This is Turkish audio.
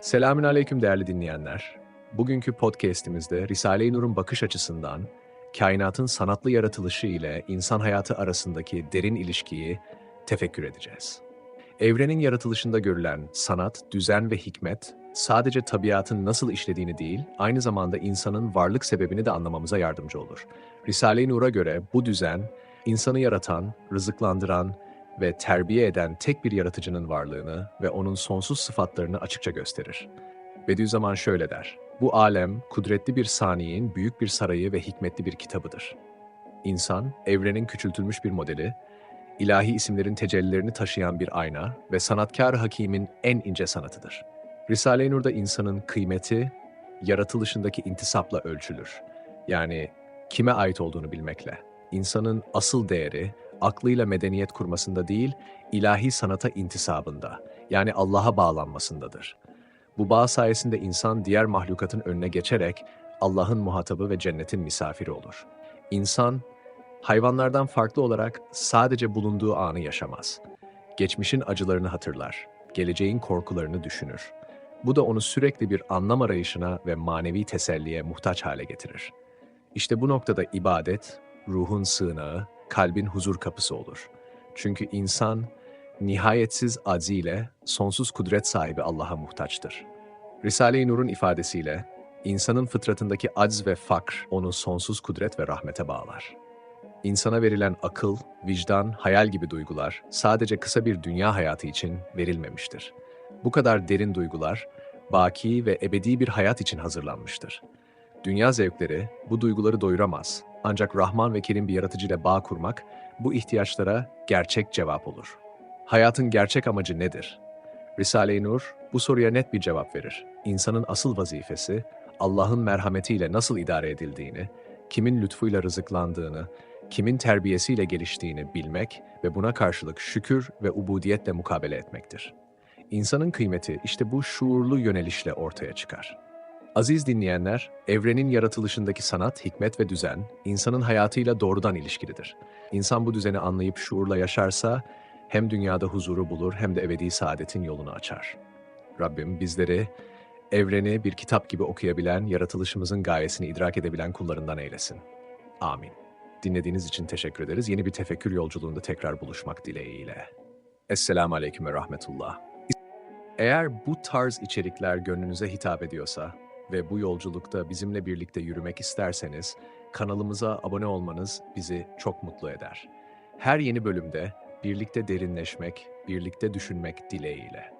Selamün aleyküm değerli dinleyenler. Bugünkü podcast'imizde Risale-i Nur'un bakış açısından kainatın sanatlı yaratılışı ile insan hayatı arasındaki derin ilişkiyi tefekkür edeceğiz. Evrenin yaratılışında görülen sanat, düzen ve hikmet sadece tabiatın nasıl işlediğini değil, aynı zamanda insanın varlık sebebini de anlamamıza yardımcı olur. Risale-i Nur'a göre bu düzen, insanı yaratan, rızıklandıran ve terbiye eden tek bir yaratıcının varlığını ve onun sonsuz sıfatlarını açıkça gösterir. Bediüzzaman şöyle der, bu alem, kudretli bir saniyenin büyük bir sarayı ve hikmetli bir kitabıdır. İnsan, evrenin küçültülmüş bir modeli, ilahi isimlerin tecellilerini taşıyan bir ayna ve sanatkar hakimin en ince sanatıdır. Risale-i Nur'da insanın kıymeti, yaratılışındaki intisapla ölçülür. Yani kime ait olduğunu bilmekle. İnsanın asıl değeri, aklıyla medeniyet kurmasında değil, ilahi sanata intisabında, yani Allah'a bağlanmasındadır. Bu bağ sayesinde insan diğer mahlukatın önüne geçerek Allah'ın muhatabı ve cennetin misafiri olur. İnsan, hayvanlardan farklı olarak sadece bulunduğu anı yaşamaz. Geçmişin acılarını hatırlar, geleceğin korkularını düşünür. Bu da onu sürekli bir anlam arayışına ve manevi teselliye muhtaç hale getirir. İşte bu noktada ibadet, ruhun sığınağı, kalbin huzur kapısı olur. Çünkü insan, nihayetsiz aziyle sonsuz kudret sahibi Allah'a muhtaçtır. Risale-i Nur'un ifadesiyle, insanın fıtratındaki acz ve fakr onu sonsuz kudret ve rahmete bağlar. İnsana verilen akıl, vicdan, hayal gibi duygular sadece kısa bir dünya hayatı için verilmemiştir. Bu kadar derin duygular, baki ve ebedi bir hayat için hazırlanmıştır. Dünya zevkleri bu duyguları doyuramaz. Ancak Rahman ve Kerim bir yaratıcıyla bağ kurmak bu ihtiyaçlara gerçek cevap olur. Hayatın gerçek amacı nedir? Risale-i Nur bu soruya net bir cevap verir. İnsanın asıl vazifesi Allah'ın merhametiyle nasıl idare edildiğini, kimin lütfuyla rızıklandığını, kimin terbiyesiyle geliştiğini bilmek ve buna karşılık şükür ve ubudiyetle mukabele etmektir. İnsanın kıymeti işte bu şuurlu yönelişle ortaya çıkar. Aziz dinleyenler, evrenin yaratılışındaki sanat, hikmet ve düzen, insanın hayatıyla doğrudan ilişkilidir. İnsan bu düzeni anlayıp şuurla yaşarsa, hem dünyada huzuru bulur hem de ebedi saadetin yolunu açar. Rabbim bizleri, evreni bir kitap gibi okuyabilen, yaratılışımızın gayesini idrak edebilen kullarından eylesin. Amin. Dinlediğiniz için teşekkür ederiz. Yeni bir tefekkür yolculuğunda tekrar buluşmak dileğiyle. Esselamu Aleyküm ve Rahmetullah. Eğer bu tarz içerikler gönlünüze hitap ediyorsa ve bu yolculukta bizimle birlikte yürümek isterseniz kanalımıza abone olmanız bizi çok mutlu eder. Her yeni bölümde birlikte derinleşmek, birlikte düşünmek dileğiyle.